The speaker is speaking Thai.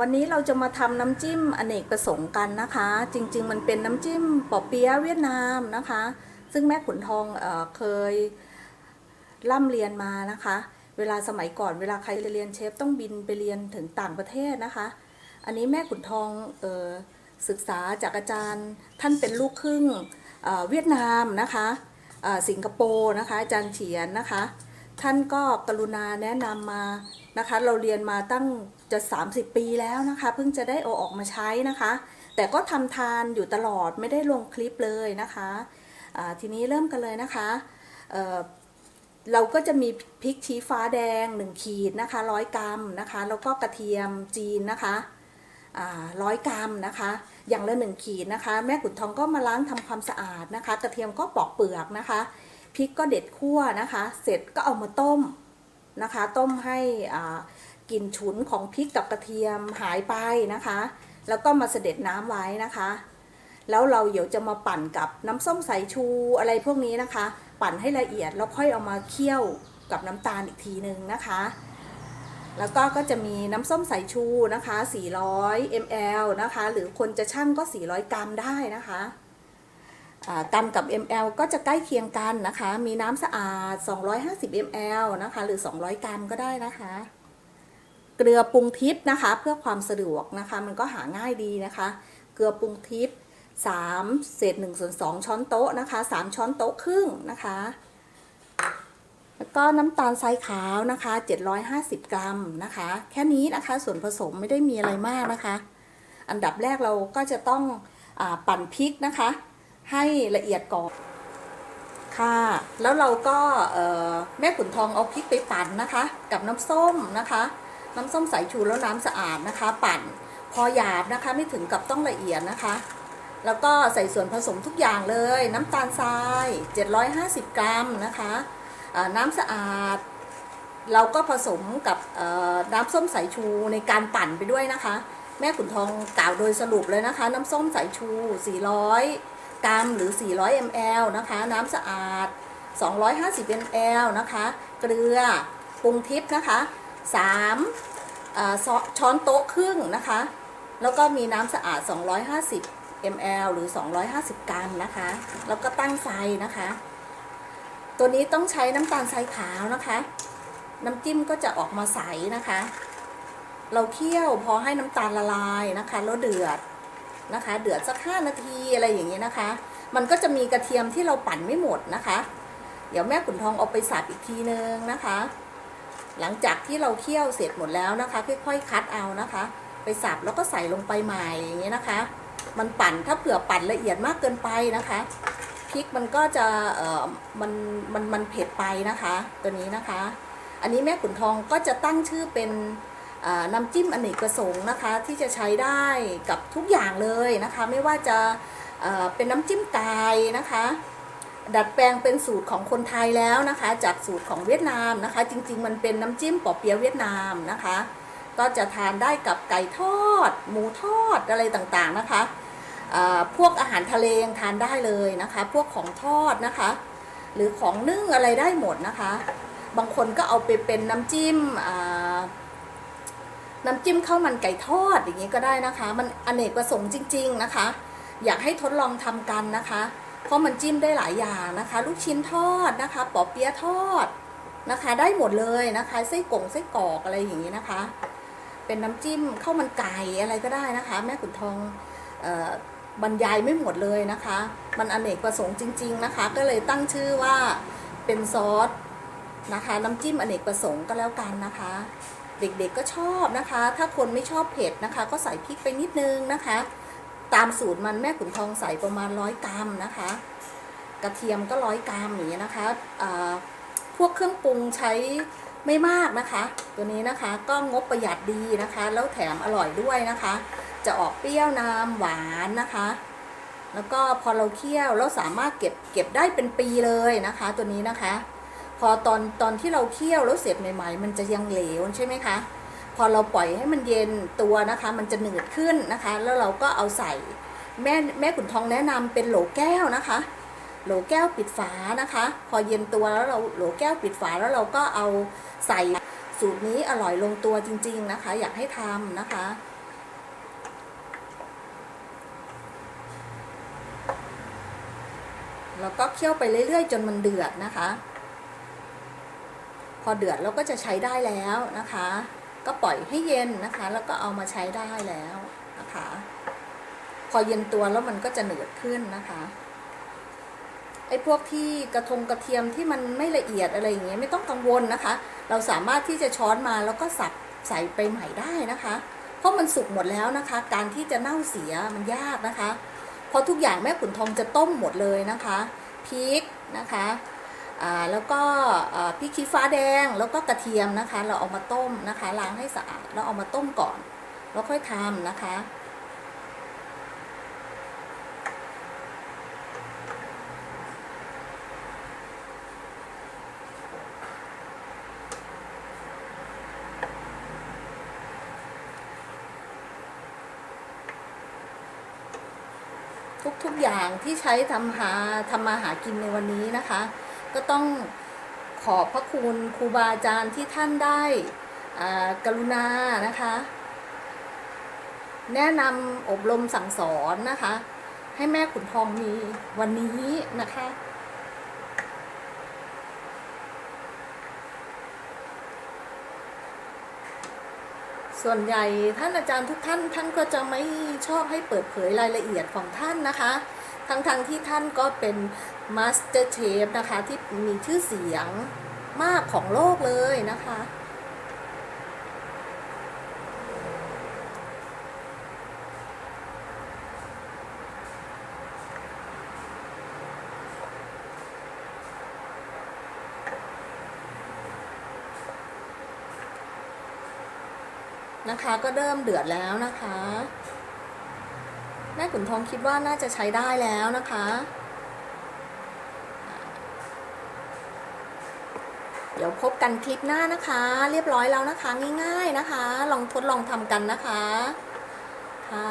วันนี้เราจะมาทำน้ำจิ้มอเนกประสงค์กันนะคะ จริง ๆ มันเป็นน้ำจิ้มปอเปี๊ยะเวียดนามนะคะ ซึ่งแม่ขุนทองเอเคยร่ำเรียนมานะคะ เวลาสมัยก่อนเวลาใครจะเรียนเชฟต้องบินไปเรียนถึงต่างประเทศนะคะ อันนี้แม่ขุนทองออศึกษาจากอาจารย์ท่านเป็นลูกครึ่งเเวียดนามนะคะสิงคโปร์นะคะอาจารย์เฉียนนะคะ ท่านก็กรุณาแนะนำมานะคะ เราเรียนมาตั้งจะ 30 ปีแล้วนะคะ เพิ่งจะได้เอาออกมาใช้นะคะ แต่ก็ทำทานอยู่ตลอดไม่ได้ลงคลิปเลยนะคะทีนี้เริ่มกันเลยนะคะเเราก็จะมีพริกชี้ฟ้าแดง 1 ขีดนะคะร้อยกรัมนะคะ แล้วก็กระเทียมจีนนะคะร้อยกรัมนะคะ อย่างละ1ขีดนะคะ แม่ขุนทองก็มาล้างทำความสะอาดนะคะ กระเทียมก็ปอกเปลือกนะคะ พริกก็เด็ดคั่วนะคะ เสร็จก็เอามาต้มนะคะ ต้มให้อ่ากลิ่นฉุนของพริกกับกระเทียมหายไปนะคะ แล้วก็มาเสด็จน้ำไว้นะคะ แล้วเราเดี๋ยวจะมาปั่นกับน้ำส้มสายชูอะไรพวกนี้นะคะ ปั่นให้ละเอียดแล้วค่อยเอามาเคี่ยวกับน้ำตาลอีกทีหนึ่งนะคะ แล้วก็ก็จะมีน้ำส้มสายชูนะคะ 400 ml นะคะ หรือคนจะชั่งก็ 400 กรัมได้นะคะ กรัมกับ ml ก็จะใกล้เคียงกันนะคะ มีน้ำสะอาด 250 ml นะคะ หรือ 200 กรัมก็ได้นะคะ เกลือปรุงทิพย์นะคะ เพื่อความสะดวกนะคะ มันก็หาง่ายดีนะคะ เกลือปรุงทิพย์3เศษ1ส่วน2ช้อนโต๊ะนะคะ 3 ช้อนโต๊ะครึ่งนะคะ แล้วก็น้ำตาลทรายขาวนะคะ 750 กรัมนะคะ แค่นี้นะคะ ส่วนผสมไม่ได้มีอะไรมากนะคะ อันดับแรกเราก็จะต้องอปั่นพริกนะคะ ให้ละเอียดก่อนค่ะ แล้วเราก็แม่ขุนทองเอาพริกไปปั่นนะคะ กับน้ำส้มนะคะ น้ำส้มสายชูแล้วน้ำสะอาดนะคะ ปั่นพอหยาบนะคะไม่ถึงกับต้องละเอียดนะคะ แล้วก็ใส่ส่วนผสมทุกอย่างเลย น้ำตาลทราย 750 กรัมนะคะน้ำสะอาด เราก็ผสมกับน้ำส้มสายชูในการปั่นไปด้วยนะคะ แม่ขุนทองกล่าวโดยสรุปเลยนะคะ น้ำส้มสายชู 400 กรัมหรือ 400 ml นะคะ น้ำสะอาด 250 ml นะคะ เกลือปรุงทิพย์นะคะ3ช้อนโต๊ะครึ่งนะคะ แล้วก็มีน้ำสะอาด 250 ml หรือ 250 กรัมนะคะ แล้วก็ตั้งไฟนะคะ ตัวนี้ต้องใช้น้ำตาลทรายขาวนะคะ น้ำจิ้มก็จะออกมาใสนะคะ เราเคี่ยวพอให้น้ำตาลละลายนะคะ แล้วเดือด นะคะ เดือดสักห้านาทีอะไรอย่างนี้นะคะ มันก็จะมีกระเทียมที่เราปั่นไม่หมดนะคะ เดี๋ยวแม่ขุนทองเอาไปสับอีกทีนึงนะคะ หลังจากที่เราเคี่ยวเสร็จหมดแล้วนะคะ ค่อยๆคัดเอานะคะ ไปสับแล้วก็ใส่ลงไปใหม่อย่างนี้นะคะ มันปั่นถ้าเผื่อปั่นละเอียดมากเกินไปนะคะพริกมันก็จะเออมันมันมันเผ็ดไปนะคะ ตัวนี้นะคะ อันนี้แม่ขุนทองก็จะตั้งชื่อเป็น น้ำจิ้มอเนกประสงค์นะคะที่จะใช้ได้กับทุกอย่างเลยนะคะ ไม่ว่าจะเป็นน้ำจิ้มไก่นะคะ ดัดแปลงเป็นสูตรของคนไทยแล้วนะคะ จากสูตรของเวียดนามนะคะ จริง ๆ มันเป็นน้ำจิ้มปอเปี๊ยะเวียดนามนะคะ ก็จะทานได้กับไก่ทอด หมูทอดอะไรต่างๆนะคะพวกอาหารทะเลงทานได้เลยนะคะ พวกของทอดนะคะ หรือของนึ่งอะไรได้หมดนะคะ บางคนก็เอาไปเป็นน้ำจิ้มอ น้ำจิ้มข้าวมันไก่ทอดอย่างนี้ก็ได้นะคะ มันอเนกประสงค์จริง ๆนะคะ อยากให้ทดลองทำกันนะคะ เพราะมันจิ้มได้หลายอย่างนะคะ ลูกชิ้นทอดนะคะปอเปี๊ยะทอดนะคะ ได้หมดเลยนะคะไส้กงไส้กรอกอะไรอย่างนี้นะคะ เป็นน้ำจิ้มข้าวมันไก่อะไรก็ได้นะคะ แม่ขุนทองออบรรยายไม่หมดเลยนะคะ มันอเนกประสงค์จริง ๆนะคะ ก็เลยตั้งชื่อว่าเป็นซอสนะคะ น้ำจิ้มอเนกประสงค์ก็แล้วกันนะคะ เด็กๆก็ชอบนะคะ ถ้าคนไม่ชอบเผ็ดนะคะ ก็ใส่พริกไปนิดนึงนะคะ ตามสูตรมันแม่ขุนทองใส่ประมาณร้อยกรัมนะคะ กระเทียมก็ร้อยกรัมอย่างนี้นะคะพวกเครื่องปรุงใช้ไม่มากนะคะ ตัวนี้นะคะก็งบประหยัดดีนะคะ แล้วแถมอร่อยด้วยนะคะ จะออกเปรี้ยวน้ำหวานนะคะ แล้วก็พอเราเคี่ยวเราสามารถเก็บเก็บได้เป็นปีเลยนะคะ ตัวนี้นะคะ พอตอนตอนที่เราเคี่ยวแล้วเสร็จใหม่ ๆ มันจะยังเหลวใช่ไหมคะพอเราปล่อยให้มันเย็นตัวนะคะ มันจะหนืดขึ้นนะคะ แล้วเราก็เอาใส่แม่แม่ขุนทองแนะนำเป็นโหลแก้วนะคะ โหลแก้วปิดฝานะคะ พอเย็นตัวแล้วเราโหลแก้วปิดฝาแล้วเราก็เอาใส่สูตรนี้อร่อยลงตัวจริง ๆนะคะ อยากให้ทำนะคะแล้วก็เคี่ยวไปเรื่อยๆ จนมันเดือดนะคะ พอเดือดเราก็จะใช้ได้แล้วนะคะ ก็ปล่อยให้เย็นนะคะ แล้วก็เอามาใช้ได้แล้วนะคะ พอเย็นตัวแล้วมันก็จะเหนืดขึ้นนะคะไอ้พวกที่กระทงกระเทียมที่มันไม่ละเอียดอะไรอย่างเงี้ยไม่ต้องกังวลนะคะ เราสามารถที่จะช้อนมาแล้วก็สับใส่ไปใหม่ได้นะคะ เพราะมันสุกหมดแล้วนะคะ การที่จะเน่าเสียมันยากนะคะ เพราะทุกอย่างแม่ขุนทองจะต้มหมดเลยนะคะพริกนะคะ แล้วก็พริกชี้ฟ้าแดงแล้วก็กระเทียมนะคะ เราเอามาต้มนะคะ ล้างให้สะอาดแล้วเอามาต้มก่อน แล้วค่อยทำนะคะทุกๆอย่างที่ใช้ทำหาทำมาหากินในวันนี้นะคะ ก็ต้องขอบพระคุณครูบาอาจารย์ที่ท่านได้กรุณานะคะ แนะนำอบรมสั่งสอนนะคะ ให้แม่ขุนทองมีวันนี้นะคะ ส่วนใหญ่ท่านอาจารย์ทุกท่านท่านก็จะไม่ชอบให้เปิดเผยรายละเอียดของท่านนะคะ ทั้งๆทที่ท่านก็เป็นมาสเตอร์เชฟนะคะ ที่มีชื่อเสียงมากของโลกเลยนะคะ นะคะก็เริ่มเดือดแล้วนะคะ ม่ขุนทองคิดว่าน่าจะใช้ได้แล้วนะคะ เดี๋ยวพบกันคลิปหน้านะคะ เรียบร้อยแล้วนะคะ ง่ายๆนะคะ ลองทดลองทำกันนะคะ